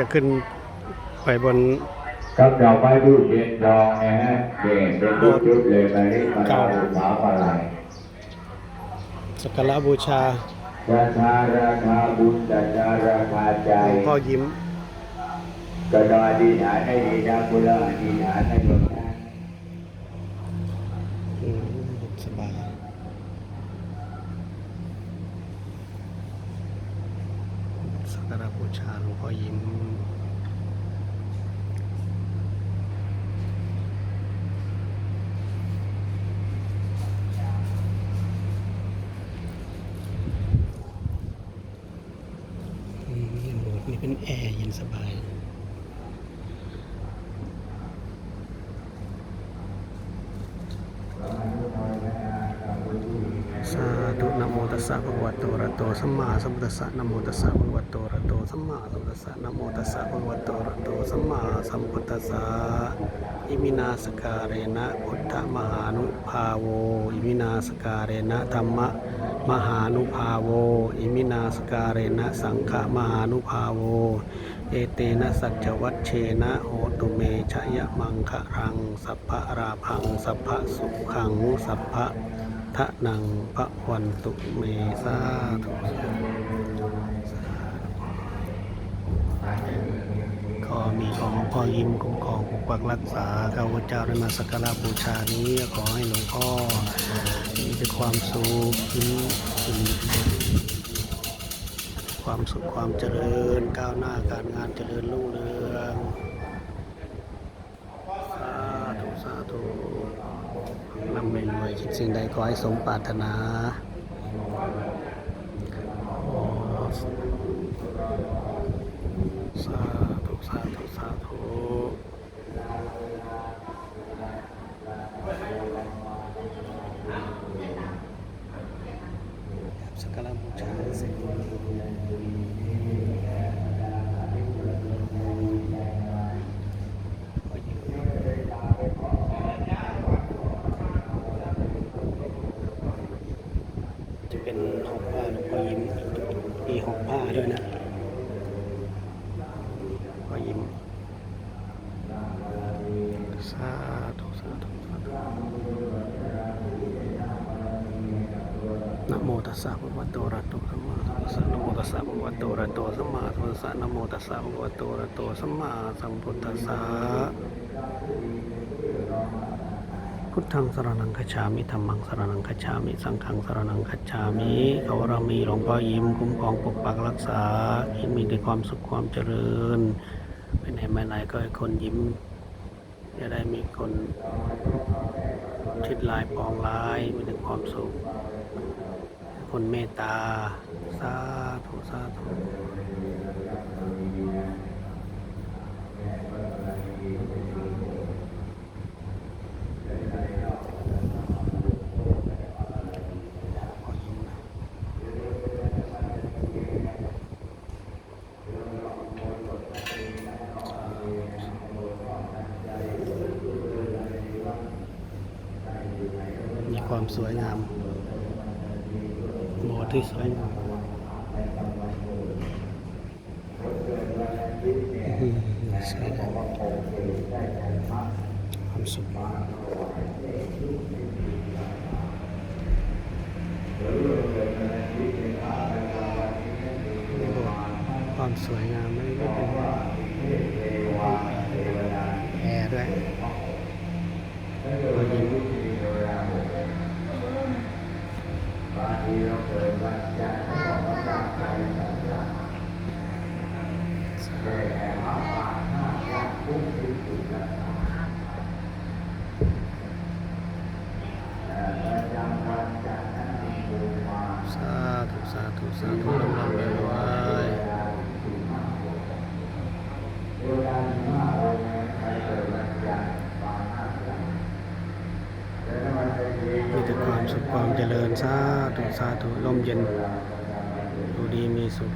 จะขึ้นไปบนครับดอกไม้ทูบเทียนทองนะฮะเด่นเป็นรูปชุดเลยมาเรียกมาเก้าเราสาวอะไรสักการะบูชาราคาราคาบุญแต่ราคาใจหลวงพ่อยิ้มก็ต้องอธิษฐานให้ดีนะคุณละอธิษฐานให้หลวงนะอืมสบาย สักการบูชาหลวงพ่อยิ้มอืมโบสถ์นี่เป็นแอร์เย็นสบาย สาธุ นะโมตัสสะภะคะวะโตอะระหะโตสัมมาสัมพุทธัสสะนะโมตัสสะภะคะวะโตอะระหะโตสัมมาสัมพุทธัสสะนะโมตัสสะภะคะวะโตอะระหะโตสัมมาสัมพุทธัสสะอิมินาสการเรนะพุทธมหานุภาโวอิมินาสการเรนะธรรมะมหานุภาโวอิมินาสการเรนะสังฆมหานุภาโวเอเตนะสัจวัชเชนะโหตุเมชยมังคะรัง สัพพะราพัง สัพพะสุขัง สัพพะ ทะนังพระวันตุเมสาธุก็มีของหลวงพ่อยิ้มคุ้มครองปกปักรักษาข้าพเจ้าได้มาสักการะบูชานี้ขอให้หลวงพ่อมีแต่ความสุขความสุขความเจริญก้าวหน้าการงานเจริญรุ่งเรืองสาธุสาธุ ร่ำรวยคิดสิ่งใดขอให้สมปรารถนาสาธุสาธุสาธุสักการะบูชาเสร็จ จะเป็น ห่อผ้าหลวงพ่อยิ้มมีห่อผ้าด้วยนะพ่อยิ้มสาธุสาธุสาธุนะโมตัสสะภะคะวะโตอะระหะโตสัมมาสัมพุทธัสสะนะโมตัสสะภะคะวะโตอะระหะโตสัมมาสัมพุทธัสสะนะโมตัสสะภะคะวะโตอะระหะโตสัมมาสัมพุทธัสสะ พุทธังสรนังคัจามิธรรมังสรนังคัจามิ สังฆังสรนังคัจามิขอเรามีหลวงพ่อยิ้มคุ้มครองปกปักรักษาให้มีแต่ความสุขความเจริญไปไหนมาไหนก็ให้คนยิ้ม จะได้มีคนชิดลายปองร้ายมีแต่ความสุข คนเมตตา สาธุ สาธุ มี ความสวยงาม โบสถ์ที่สวยงามอืมสวยงามความสุขความสวยงามไม่ได้เป็นแอร์ด้วยรอยยิ้ม สาธุสาธุสาธุร่ำรวยรวยมีแต่ความ สุขความเจริญสาธุสาธุร่มเย็นดูดีมีสุข